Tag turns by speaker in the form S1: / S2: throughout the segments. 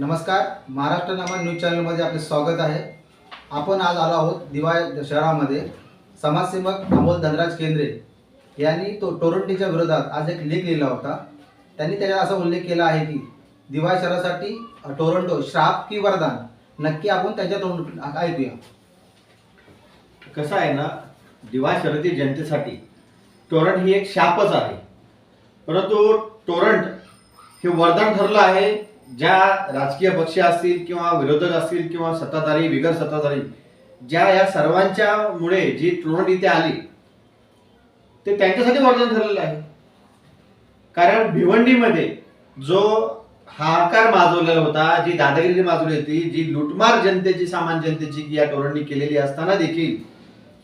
S1: नमस्कार महाराष्ट्र नामा न्यूज चॅनलमध्ये आपले स्वागत आहे. आपण आज आलो आहोत दिवाळ शहरामध्ये. समाजसेवक अमोल धनराज केंद्रे यांनी तो टोरंटीच्या विरोधात आज एक लेख लिहिला होता. त्यांनी त्याच्यात असा उल्लेख केला आहे की दिवाळ शहरासाठी टोरंटो श्राप की वरदान नक्की आपण त्याच्या तोंड ऐकूया.
S2: कसं आहे ना दिवा शहरातील जनतेसाठी टोरंट ही एक शापच आहे. परंतु टोरंट हे वरदान ठरलं आहे ज्या राजकीय पक्ष असतील किंवा विरोधक असतील किंवा सत्ताधारी बिगर सत्ताधारी ज्या या सर्वांच्या मुळे जी टोरंट इथे आली ते त्यांच्यासाठी वरदान ठरलेलं आहे. कारण भिवंडीमध्ये जो हाकार माजवलेला होता जी दादागिरी माजवली होती जी लुटमार जनतेची सामान्य जनतेची की या टोरणनी केलेली असताना देखील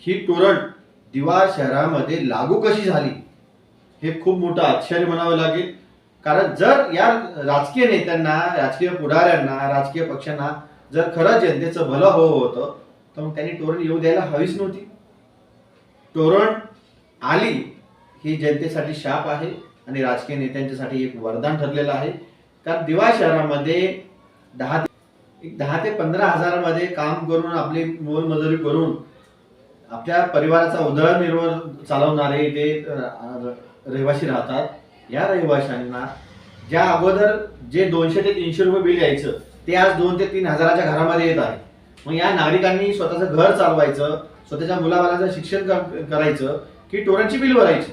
S2: ही टोरण दिवा शहरामध्ये लागू कशी झाली हे खूप मोठं आश्चर्य म्हणावं लागेल. कारण जर या राजकीय नेत्यांना राजकीय पुढाऱ्यांना राजकीय पक्षांना जर खरं जनतेचं भलं हवं होतं तर मग त्यांनी टोरण येऊ द्यायला हवीच नव्हती. टोरण आली ही जनतेसाठी शाप आहे आणि राजकीय नेत्यांच्यासाठी एक वरदान ठरलेलं आहे. कारण दिवा शहरामध्ये दहा एक दहा ते पंधरा हजारामध्ये काम करून आपली मोलमजुरी करून आपल्या परिवाराचा उदरनिर्वाह चालवणारे ते रहिवासी राहतात. या रहिवाशांना ज्या अगोदर जे दोनशे ते तीनशे रुपये बिल यायचं ते आज दोन ते तीन हजाराच्या घरामध्ये येत आहे. मग या नागरिकांनी स्वतःचं घर चालवायचं स्वतःच्या मुलाबाळाचं शिक्षण करायचं की टोरांची बिल भरायची?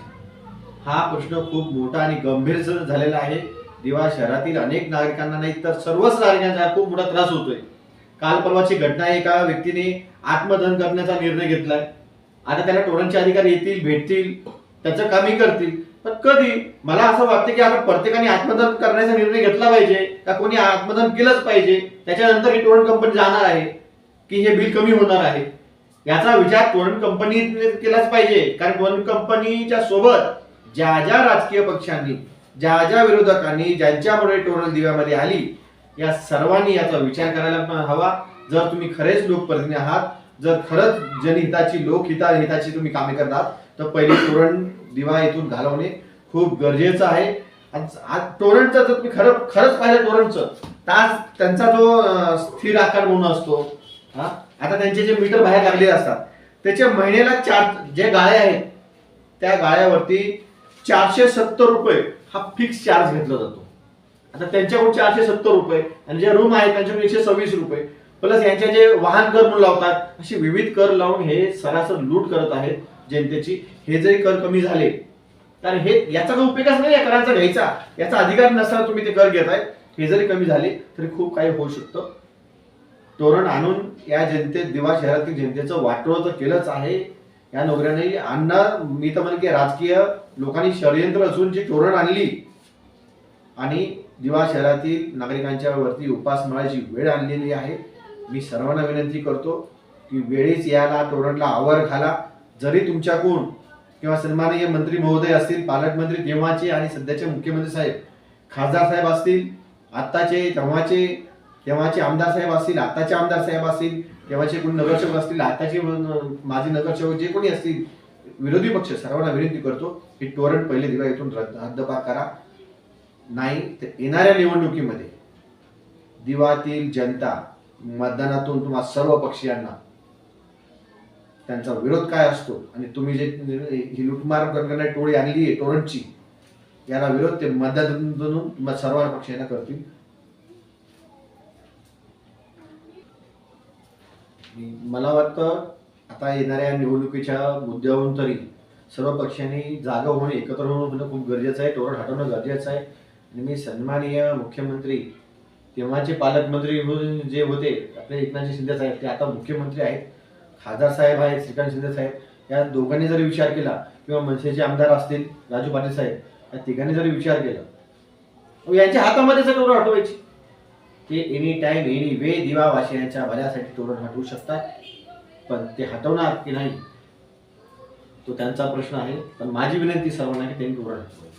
S2: हा प्रश्न खूप मोठा आणि गंभीर झालेला आहे. दिवा शहरातील अनेक नागरिकांना नाही तर सर्वच नागरिकांचा खूप मोठा त्रास होतोय. काल परवाची घटना आहे, एका व्यक्तीने आत्मदहन करण्याचा निर्णय घेतलाय. आता त्याला टोरांचे अधिकारी येतील भेटतील. त्याचं कामही करतील. पण कधी? मला असं वाटतं की आपण प्रत्येकाने आत्मदान करण्याचा निर्णय घेतला पाहिजे का कोणी आत्मदान केलंच पाहिजे त्याच्यानंतर ही टोरंट कंपनी जाणार आहे की हे बिल कमी होणार आहे? याचा विचार टोरंट कंपनीने केलाच पाहिजे. कारण टोरंट कंपनीच्या सोबत ज्या ज्या राजकीय पक्षांनी ज्या ज्या विरोधकांनी ज्यांच्यामुळे टोरण दिव्यामध्ये आली या सर्वांनी याचा विचार करायला पण हवा. जर तुम्ही खरेच लोकप्रतिनिधी आहात जर खरंच जनहिताची लोकहिता हिताची तुम्ही कामे करतात तर पहिली तोरण दिवा इथून घालवणे खूप गरजेचं आहे. तोरणचं आज टोरंटचं जर तुम्ही खरं खरंच पाहिलं टोरंटचं तर आज त्यांचा जो स्थिर आकार म्हणून असतो हा आता त्यांचे जे मीटर बाहेर लागले असतात त्याच्या महिन्याला चार जे गाळे आहेत त्या गाळ्यावरती चारशे सत्तर रुपये हा फिक्स चार्ज घेतला जातो. आता त्यांच्याकडून चारशे सत्तर रुपये आणि जे रूम आहेत त्यांच्याकडून एकशे सव्वीस रुपये प्लस यांचे जे वाहन कर म्हणून लावतात असे विविध कर लावून हे सरासर लूट करत आहेत. जनतेची. हे जरी कर कमी झाले तर हे याचा काही उपयोगच नाही या करांचा घ्यायचा. याचा अधिकार नसताना तुम्ही ते कर घेताय. हे जरी कमी झाले तरी खूप काही होऊ शकतं. तोरण आणून या जनतेत दिवा शहरातील जनतेचं वाटोळ तर केलंच आहे. या नोकऱ्याने आणणार मी तर म्हणेन की राजकीय लोकांनी षडयंत्र असून जी तोरण आणली आणि दिवा शहरातील नागरिकांच्या वरती उपासमाराची वेळ आणलेली आहे. मी सर्वांना विनंती करतो की वेळीच याला तोरणला आवर घाला. जरी तुमच्याकडून किंवा सन्माननीय मंत्री महोदय असतील पालकमंत्री तेव्हाचे आणि सध्याचे मुख्यमंत्री साहेब खासदार साहेब असतील आत्ताचे तेव्हाचे तेव्हाचे आमदार साहेब असतील आत्ताचे आमदार साहेब असतील तेव्हाचे कोणी नगरसेवक असतील आत्ताचे माजी नगरसेवक जे कोणी असतील विरोधी पक्ष सर्वांना विनंती करतो की टोरण पहिले दिवा इथून रद्द हद्दपार करा. नाही तर येणाऱ्या निवडणुकीमध्ये दिवातील जनता मतदानातून तुम्हा सर्व पक्षीयांना त्यांचा विरोध काय असतो? आणि तुम्ही जे ही लुटमार करणारी टोळी आणली आहे टोरंटची याला विरोध ते मतदानातून तुम्हा सर्व पक्षांना करतील. मला वाटतं आता येणाऱ्या निवडणुकीच्या मुद्द्यावरून तरी सर्व पक्षांनी जागा होणे एकत्र होणं होणं खूप गरजेचं आहे टोरण हटवणं गरजेचं आहे. आणि मी सन्माननीय मुख्यमंत्री तेव्हाचे पालकमंत्री म्हणून जे होते आपले एकनाथजी शिंदे साहेब ते आता मुख्यमंत्री आहेत. खासदार साहेब आहेत श्रीकांत शिंदे साहेब या दोघांनी जरी विचार केला किंवा मनसेचे आमदार असतील राजू पाटील साहेब या तिघांनी जरी विचार केला यांच्या हातामध्ये जर टोरण हटवायची. ते एनी टाईम एनी वे दिवा वाशियांच्या भल्यासाठी तोरण हटवू शकतात पण ते हटवणार की नाही तो त्यांचा प्रश्न आहे. पण माझी विनंती सर्वांना की त्यांनी तोरण हटवावे.